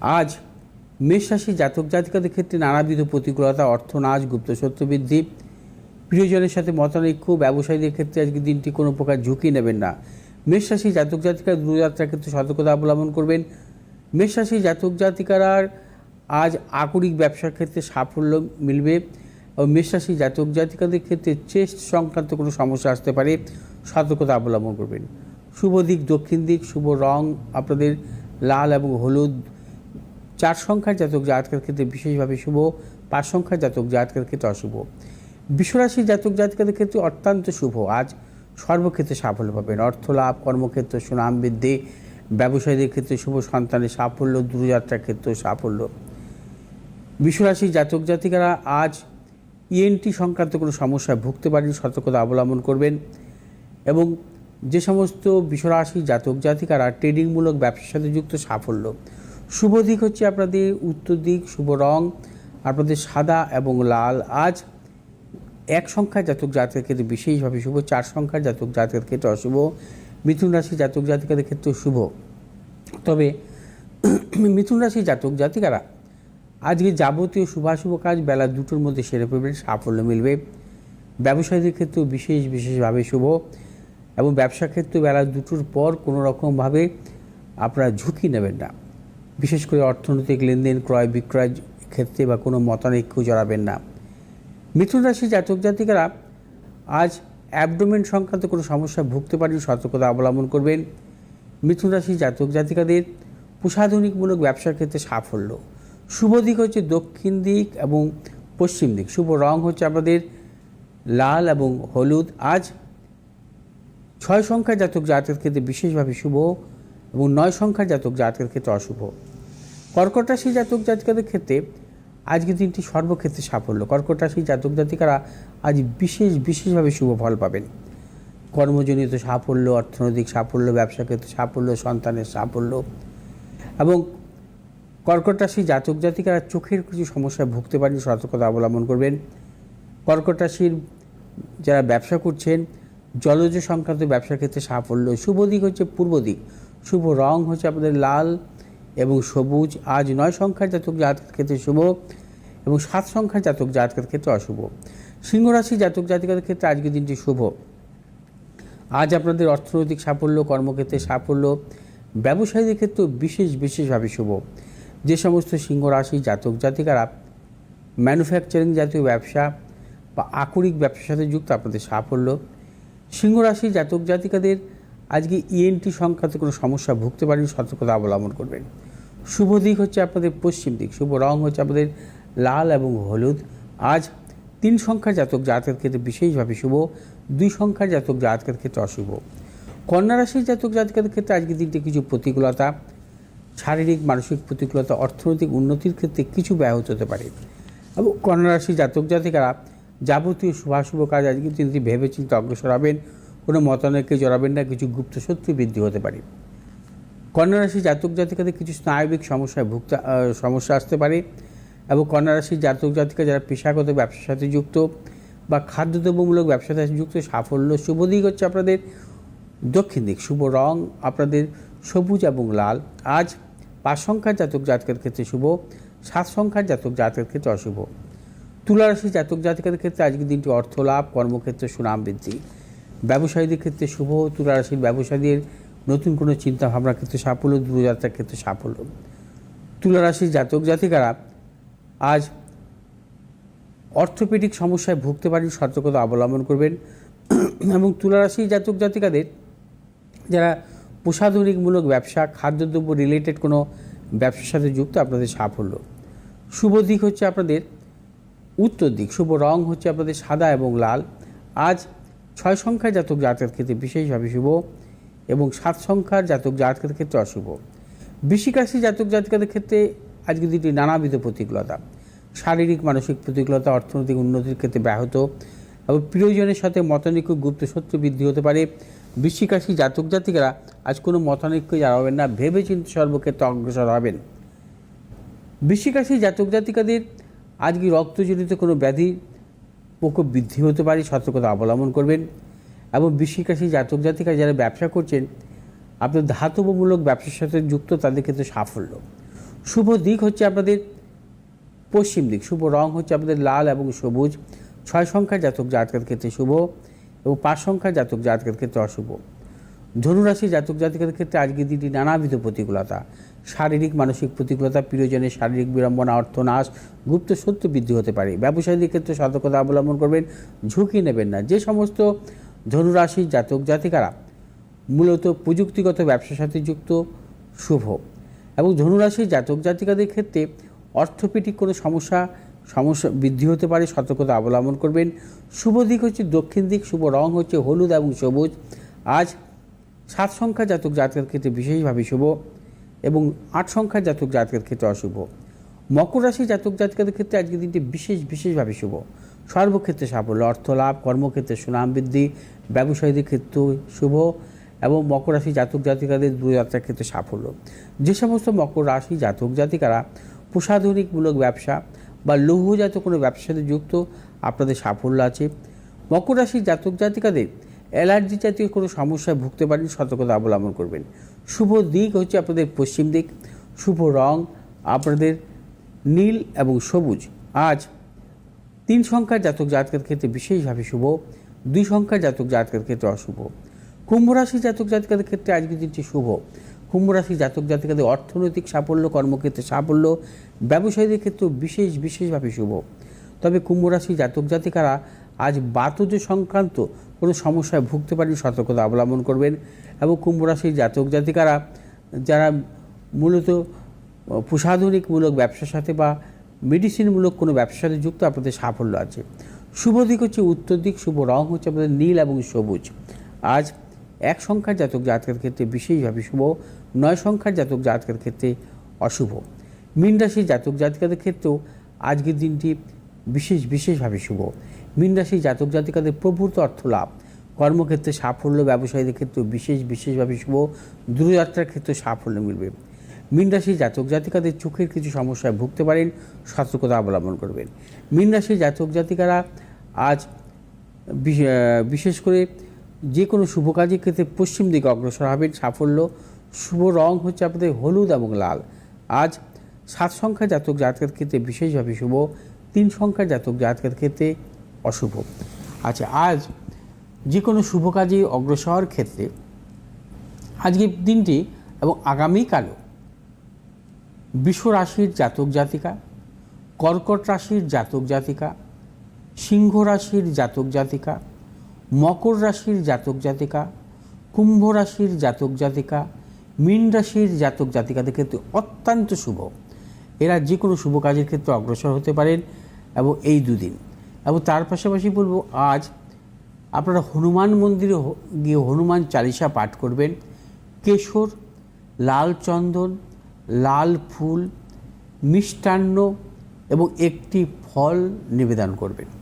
আজ মেষ রাশি জাতক জাতিকাদের ক্ষেত্রে নানাবিধ প্রতিকূলতা অর্থনাশ গুপ্ত সত্য বৃদ্ধি। প্রিয়জনের সাথে মতানৈক্য ব্যবসায়ীদের ক্ষেত্রে আজকে দিনটি কোনো প্রকার ঝুঁকি নেবেন না। মেষ রাশি জাতক জাতিকা দূরযাত্রার ক্ষেত্রে সতর্কতা অবলম্বন করবেন। মেষ রাশি জাতক জাতিকার আজ আকরিক ব্যবসার ক্ষেত্রে সাফল্য মিলবে এবং মেষ রাশি জাতক জাতিকাদের ক্ষেত্রে চেস্ট সংক্রান্ত কোনো সমস্যা আসতে পারে, সতর্কতা অবলম্বন করবেন। শুভ দিক, দক্ষিণ দিক, শুভ রং, আপনাদের লাল এবং হলুদ চার সংখ্যার জাতক জাতকের ক্ষেত্রে বিশেষভাবে শুভ, পাঁচ সংখ্যার জাতক জাতকের ক্ষেত্রে অশুভ। বিশ্বরাশির জাতক জাতকের ক্ষেত্রে অত্যন্ত শুভ। আজ সর্বক্ষেত্রে সাফল্য পাবেন। অর্থ লাভ, কর্মক্ষেত্রে সুনাম বৃদ্ধি, ব্যবসায়ীদের ক্ষেত্রে শুভ সন্তানের সাফল্য, দূরযাত্রার ক্ষেত্রে সাফল্য। বিশ্বরাশির জাতক জাতিকারা আজ ইএনটি সংক্রান্ত কোনো সমস্যায় ভুগতে পারেন, সতর্কতা অবলম্বন করবেন এবং যে সমস্ত বিশ্বরাশি জাতক জাতিকারা ট্রেডিংমূলক ব্যবসার সাথে যুক্ত, সাফল্য। শুভ দিক হচ্ছে আপনাদের উত্তর দিক, শুভ রং, আপনাদের সাদা এবং লাল। আজ এক সংখ্যার জাতক জাতকের ক্ষেত্রে বিশেষভাবে শুভ, চার সংখ্যার জাতক জাতকের ক্ষেত্রে অশুভ, মিথুন রাশি জাতক জাতিকাদের ক্ষেত্রে শুভ। তবে মিথুন রাশি জাতক জাতিকারা, আজকে যাবতীয় শুভাশুভ কাজ বেলা দুটোর মধ্যে সেরে ফেলবেন, সাফল্য মিলবে। ব্যবসায়ীদের ক্ষেত্রেও বিশেষ বিশেষভাবে শুভ এবং ব্যবসা ক্ষেত্রে বেলা দুটোর পর কোনো রকমভাবে আপনারা ঝুঁকি নেবেন না। বিশেষ করে অর্থনৈতিক লেনদেন, ক্রয় বিক্রয় ক্ষেত্রে বা কোনো মতানৈক্য জড়াবেন না। মিথুন রাশি জাতক জাতিকারা আজ অ্যাবডোমেন সংক্রান্ত কোনো সমস্যা ভুগতে পারেন, সতর্কতা অবলম্বন করবেন। মিথুন রাশি জাতক জাতিকাদের প্রসাধনিকমূলক ব্যবসার ক্ষেত্রে সাফল্য। শুভ দিক হচ্ছে দক্ষিণ দিক এবং পশ্চিম দিক। শুভ রং হচ্ছে আপনাদের লাল এবং হলুদ। আজ ছয় সংখ্যার জাতক জাতকের ক্ষেত্রে বিশেষভাবে শুভ এবং নয় সংখ্যার জাতক জাতকের ক্ষেত্রে অশুভ। কর্কট রাশি জাতক জাতিকাদের ক্ষেত্রে আজকে দিনটি সর্বক্ষেত্রে সাফল্য। কর্কট রাশি জাতক জাতিকারা আজ বিশেষ, বিশেষভাবে শুভ ফল পাবেন। কর্মজনিত সাফল্য, অর্থনৈতিক সাফল্য ব্যবসা ক্ষেত্রে সাফল্য, সন্তানের সাফল্য এবং কর্কট রাশি জাতক জাতিকারা চোখের কিছু সমস্যায় ভুগতে পারেন, সতর্কতা অবলম্বন করবেন। কর্কট রাশির যারা ব্যবসা করছেন, জলজ সংক্রান্ত ব্যবসার ক্ষেত্রে সাফল্য, শুভ দিক হচ্ছে পূর্ব দিক। শুভ রং হচ্ছে আপনাদের লাল এবং সবুজ, আজ নয় সংখ্যার জাতক জাতকের ক্ষেত্রে শুভ এবং সাত সংখ্যার জাতক জাতকের ক্ষেত্রে অশুভ। সিংহ রাশি জাতক জাতিকাদের ক্ষেত্রে আজকের দিনটি শুভ। আজ আপনাদের অর্থনৈতিক সাফল্য, কর্মক্ষেত্রে সাফল্য, ব্যবসায়ীদের ক্ষেত্রেও বিশেষ, বিশেষভাবে শুভ। যে সমস্ত সিংহ রাশি জাতক জাতিকারা ম্যানুফ্যাকচারিং জাতীয় ব্যবসা বা আকরিক ব্যবসার সাথে যুক্ত, আপনাদের সাফল্য। সিংহ রাশি জাতক জাতিকাদের আজকে ইএনটি সংক্রান্ত কোনো সমস্যা ভুগতে পারেন, সতর্কতা অবলম্বন করবেন। শুভ দিক হচ্ছে আপনাদের পশ্চিম দিক, শুভ রং হচ্ছে আপনাদের লাল এবং হলুদ। আজ তিন সংখ্যার জাতক জাতকের ক্ষেত্রে বিশেষভাবে শুভ, দুই সংখ্যার জাতক জাতকের ক্ষেত্রে অশুভ। কন্যা রাশির জাতক জাতকের ক্ষেত্রে আজকে দিনটি কিছু প্রতিকূলতা, শারীরিক, মানসিক প্রতিকূলতা, অর্থনৈতিক উন্নতির ক্ষেত্রে কিছু ব্যাহত হতে পারে। এবং কন্যা রাশি জাতক জাতিকারা যাবতীয় শুভাশুভ কাজ আজকে তিনি ভেবে চিন্তে অগ্রসর হবেন, কোনো মতানৈক্যে জড়াবেন না, কিছু গুপ্ত শত্রু বৃদ্ধি হতে পারে। কন্যা রাশি জাতক জাতিকাদের কিছু স্নায়বিক সমস্যায় ভুক্ত সমস্যা আসতে পারে এবং কন্যা রাশির জাতক জাতিকা যারা পেশাগত ব্যবসার সাথে যুক্ত বা খাদ্যদ্রব্যমূলক ব্যবসার সাথে যুক্ত, সাফল্য শুভ দিক হচ্ছে আপনাদের দক্ষিণ দিক, শুভ রং আপনাদের সবুজ এবং লাল। আজ পাঁচ সংখ্যার জাতক জাতকের ক্ষেত্রে শুভ, সাত সংখ্যার জাতক জাতকের ক্ষেত্রে অশুভ। তুলারাশি জাতক জাতিকাদের ক্ষেত্রে আজকের দিনটি অর্থ লাভ কর্মক্ষেত্রে সুনাম বৃদ্ধি। ব্যবসায়ীদের ক্ষেত্রে শুভ, তুলারাশির ব্যবসায়ীদের নতুন কোনো চিন্তা ভাবনার ক্ষেত্রে সাফল্য দূরযাত্রার ক্ষেত্রে সাফল্য। তুলা রাশির জাতক জাতিকারা আজ অর্থোপেডিক সমস্যায় ভুগতে পারেন, সতর্কতা অবলম্বন করবেন। এবং তুলা রাশির জাতক জাতিকাদের যারা প্রসাধনিকমূলক ব্যবসা, খাদ্যদ্রব্য রিলেটেড কোনো ব্যবসার সাথে যুক্ত, আপনাদের সাফল্য। শুভ দিক হচ্ছে আপনাদের উত্তর দিক, শুভ রং হচ্ছে আপনাদের সাদা এবং লাল। আজ ছয় সংখ্যার জাতক জাতকের ক্ষেত্রে বিশেষভাবে শুভ। এবং সাত সংখ্যার জাতক জাতকের ক্ষেত্রে অশুভ। বৃশ্চিক রাশি জাতক জাতিকাদের ক্ষেত্রে আজকে দুটি নানাবিধ প্রতিকূলতা। শারীরিক, মানসিক প্রতিকূলতা, অর্থনৈতিক উন্নতির ক্ষেত্রে ব্যাহত। এবং প্রিয়জনের সাথে মতানৈক্য, গুপ্ত সত্য বৃদ্ধি হতে পারে। বৃশ্চিক রাশি জাতক জাতিকারা আজ কোনো মতানৈক্য জানাবেন না ভেবে চিন্তে সর্বক্ষেত্রে অগ্রসর হবেন। বৃশ্চিক রাশি জাতক জাতিকাদের আজকে রক্তজনিত কোনো ব্যাধি প্রকোপ বৃদ্ধি হতে পারে, সতর্কতা অবলম্বন করবেন। এবং বৃশ্চিক রাশি জাতক জাতিকা যারা ব্যবসা করছেন আপনার ধাতবমূলক ব্যবসার সাথে যুক্ত তাদের ক্ষেত্রে সাফল্য। শুভ দিক হচ্ছে আপনাদের পশ্চিম দিক, শুভ রং হচ্ছে আপনাদের লাল এবং সবুজ। ছয় সংখ্যার জাতক জাতকের ক্ষেত্রে শুভ এবং পাঁচ সংখ্যার জাতক জাতকের ক্ষেত্রে অশুভ। ধনুরাশি জাতক জাতিকাদের ক্ষেত্রে আজকের দিনটি নানাবিধ প্রতিকূলতা। শারীরিক, মানসিক প্রতিকূলতা, প্রিয়জনের শারীরিক বিড়ম্বনা, অর্থনাশ, গুপ্ত সত্য বৃদ্ধি হতে পারে। ব্যবসায়ীদের ক্ষেত্রে সতর্কতা অবলম্বন করবেন, ঝুঁকি নেবেন না। যে সমস্ত ধনুরাশির জাতক জাতিকারা মূলত প্রযুক্তিগত ব্যবসার সাথে যুক্ত, শুভ। এবং ধনুরাশির জাতক জাতিকাদের ক্ষেত্রে অর্থোপেডিক কোনো সমস্যা সমস্যা বৃদ্ধি হতে পারে, সতর্কতা অবলম্বন করবেন। শুভ দিক হচ্ছে দক্ষিণ দিক, শুভ রং হচ্ছে হলুদ এবং সবুজ। আজ সাত সংখ্যা জাতক জাতকের ক্ষেত্রে বিশেষভাবে শুভ এবং আট সংখ্যার জাতক জাতকের ক্ষেত্রে অশুভ। মকর রাশি জাতক জাতকের ক্ষেত্রে আজকের দিনটি বিশেষ, বিশেষভাবে শুভ। সর্বক্ষেত্রে সাফল্য, অর্থ লাভ, কর্মক্ষেত্রে সুনাম বৃদ্ধি ব্যবসায়ীদের ক্ষেত্রেও শুভ এবং মকর রাশি জাতক জাতিকাদের দূরযাত্রার ক্ষেত্রে সাফল্য। যে সমস্ত মকর রাশি জাতক জাতিকারা প্রসাধনিকমূলক ব্যবসা বা লৌহজাত কোনো ব্যবসার সাথে যুক্ত, আপনাদের সাফল্য আছে। মকর রাশির জাতক জাতিকাদের অ্যালার্জি জাতীয় কোনো সমস্যায় ভুগতে পারেন, সতর্কতা অবলম্বন করবেন। শুভ দিক হচ্ছে আপনাদের পশ্চিম দিক। শুভ রং, আপনাদের নীল এবং সবুজ। আজ তিন সংখ্যার জাতক জাতকের ক্ষেত্রে বিশেষভাবে শুভ, দুই সংখ্যার জাতক জাতকের ক্ষেত্রে অশুভ। কুম্ভ রাশি জাতক জাতিকাদের ক্ষেত্রে আজকের দিনটি শুভ। কুম্ভ রাশি জাতক জাতিকাদের অর্থনৈতিক সাফল্য, কর্মক্ষেত্রে সাফল্য, ব্যবসায়ীদের ক্ষেত্রেও বিশেষ, বিশেষভাবে শুভ। তবে কুম্ভ রাশি জাতক জাতিকারা আজ বাতজ সংক্রান্ত কোনো সমস্যায় ভুগতে পারেন, সতর্কতা অবলম্বন করবেন এবং কুম্ভ রাশির জাতক জাতিকারা যারা মূলত প্রসাধনিকমূলক ব্যবসার সাথে বা মেডিসিনমূলক কোনো ব্যবসার সাথে যুক্ত আপনাদের সাফল্য আছে। শুভ দিক হচ্ছে উত্তর দিক, শুভ রং হচ্ছে আপনাদের নীল এবং সবুজ। আজ এক সংখ্যার জাতক জাতকের ক্ষেত্রে বিশেষভাবে শুভ, নয় সংখ্যার জাতক জাতকের ক্ষেত্রে অশুভ। মীন রাশির জাতক জাতিকাদের ক্ষেত্রেও আজকের দিনটি বিশেষ, বিশেষভাবে শুভ। মীন রাশির জাতক জাতিকাদের প্রভূত অর্থ লাভ। কর্মক্ষেত্রে সাফল্য, ব্যবসায়ীদের ক্ষেত্রেও বিশেষ, বিশেষভাবে শুভ। দূরযাত্রার ক্ষেত্রে সাফল্য মিলবে। মীন রাশির জাতক জাতিকাদের চোখের কিছু সমস্যায় ভুগতে পারেন, সতর্কতা অবলম্বন করবেন। মীন রাশির জাতক জাতিকারা আজ বিশেষ করে যে কোনো শুভ কাজের ক্ষেত্রে পশ্চিম দিকে অগ্রসর হবেন, সাফল্য, শুভ রং হচ্ছে আপনাদের হলুদ এবং লাল। আজ সাত সংখ্যা জাতক জাতকের ক্ষেত্রে বিশেষভাবে শুভ, তিন সংখ্যার জাতক জাতকের ক্ষেত্রে অশুভ। আচ্ছা আজ যে কোনো শুভ কাজে অগ্রসর ক্ষেত্রে আজকের দিনটি এবং আগামীকালও বিশ্ব রাশির জাতক জাতিকা, কর্কট রাশির জাতক জাতিকা, সিংহ রাশির জাতক জাতিকা, মকর রাশির জাতক জাতিকা, কুম্ভ রাশির জাতক জাতিকা, মীন রাশির জাতক জাতিকাদের ক্ষেত্রে অত্যন্ত শুভ। এরা যে কোনো শুভ কাজের ক্ষেত্রে অগ্রসর হতে পারেন এবং এই দুদিন। এবং তার পাশাপাশি বলব, আজ আপনারা হনুমান মন্দিরে গিয়ে হনুমান চালিসা পাঠ করবেন। কেশর, লাল চন্দন লাল ফুল মিষ্টান্ন এবং একটি ফল নিবেদন করবেন।